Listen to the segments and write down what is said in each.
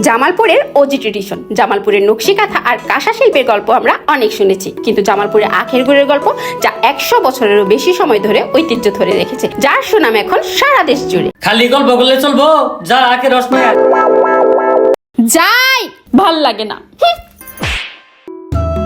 জামালপুরের OG tradition জামালপুরের নকশি কাঁথা আর কাঁসা শিল্পের গল্প আমরা অনেক শুনেছি। কিন্তু জামালপুরের আখের গুড়ের গল্প যা একশো বছরেরও বেশি সময় ধরে ঐতিহ্য ধরে রেখেছে। যার সুনাম এখন সারা দেশ জুড়ে। খালি গল্প বললে চলবো যা আখের রস যাই ভালো লাগে না।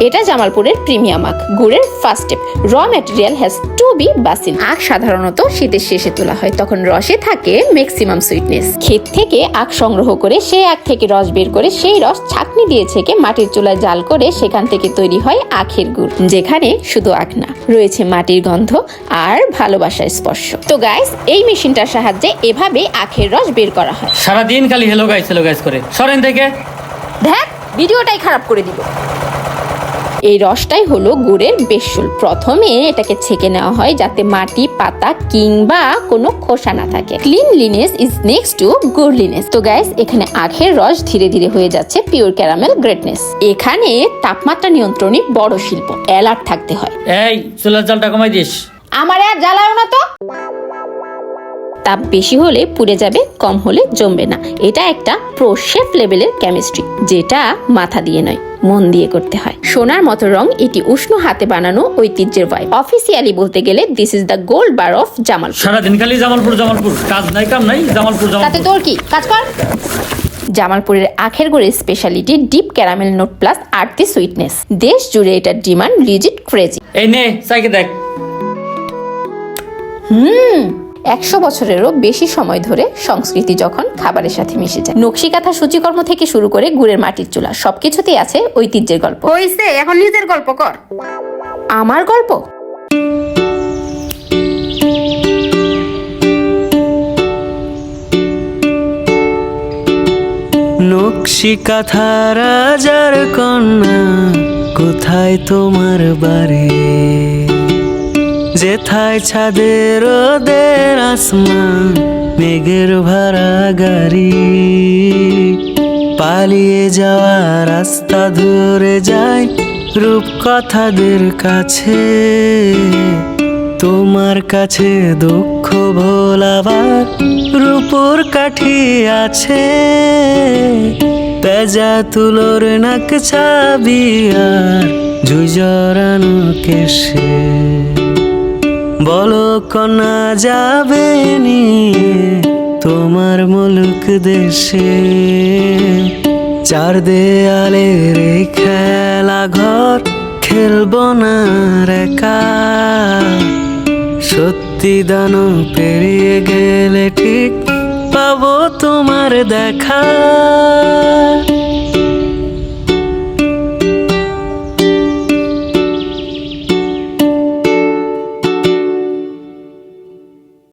এটা জামালপুরের প্রিমিয়াম আখ। গুড়ের first step raw material has to be বাসিন আখ সাধারণত শীতের শেষে তোলা হয় তখন রসে থাকে ম্যাক্সিমাম সুইটনেস ক্ষেত থেকে আখ সংগ্রহ করে সেই আখ থেকে রস বের করে সেই রস ছাকনি দিয়ে ছেঁকে মাটির চুলায় জাল করে সেখান থেকে তৈরি হয় আখের গুড় যেখানে শুধু আখ না রয়েছে মাটির গন্ধ আর ভালোবাসার স্পর্শ। তো গাইস এই মেশিনটার সাহায্যে এভাবে আখের রস বের করা হয়। সারাদিন খালি হেলো গাইস হেলো গাইস করে। সরেন থেকে দেখ ভিডিওটাই খারাপ করে দিব এই রসটাই হলো গুড়ের বেসুল প্রথমে এটাকে ছেঁকে নেওয়া হয় যাতে মাটি পাতা কিংবা কোনো খোসা না থাকে। Cleanliness is next to godliness তো গাইস এখানে আখের রস ধীরে ধীরে হয়ে যাচ্ছে পিওর ক্যারামেল গ্রেটনেস এখানে তাপমাত্রা নিয়ন্ত্রণই বড় শিল্প অ্যালার্ট থাকতে হয়। এই চুলার জালটা কমাই দিস। আমার আর জ্বালাও না তো। তাপ বেশি হলে পুড়ে যাবে কম হলে জমবে না। এটা একটা প্রো শেফ লেভেলের কেমিস্ট্রি যেটা মাথা দিয়ে নয়। মন দিয়ে করতে হয়। সোনার মতো রং এটি উষ্ণ হাতে বানানো ঐতিহ্যের ভয় অফিসিয়ালি বলতে গেলে this is the gold bar of Jamal সারাদিন খালি জামালপুর জামালপুর। কাজ নাই কাম নাই জামালপুর তাতে তোর কি? কাজ কর। জামালপুরের আখের গুড়ের speciality deep caramel note plus earthy sweetness দেশ জুড়ে এটার ডিমান্ড লিজিট ক্রেজি এই নে সাইকে দেখ। একশো বছরেরও বেশি সময় ধরে সংস্কৃতি যখন খাবারের সাথে মিশে যায়। নকশিকাথা সূচিকর্ম থেকে শুরু করে গুড়ের মাটির চুলা সবকিছুতেই আছে ঐতিহ্যের গল্প। হইছে এখন নিজের গল্প কর। আমার গল্প? নকশি কাঁথা রাজার কন্যা কোথায় তোমার বাড়ি? যেথায় ছাদের রোদের আসমান, মেঘের ভাড়া গাড়ি। পালিয়ে যাওয়া রাস্তা ধরে যায় রূপকথাদের কাছে। তোমার কাছে দুঃখ ভোলাবার রূপর কাঠি আছে। তেজা তুলোর নাক ছাবি আর জুজরানো কেশে। বলো কনা যাবে নিয়ে তোমার মুলুক দেশে। চার দেয়ালে রে খেলা ঘর, খেলব না রেখা সত্যি দান পেরিয়ে গেলে ঠিক পাবো তোমার দেখা।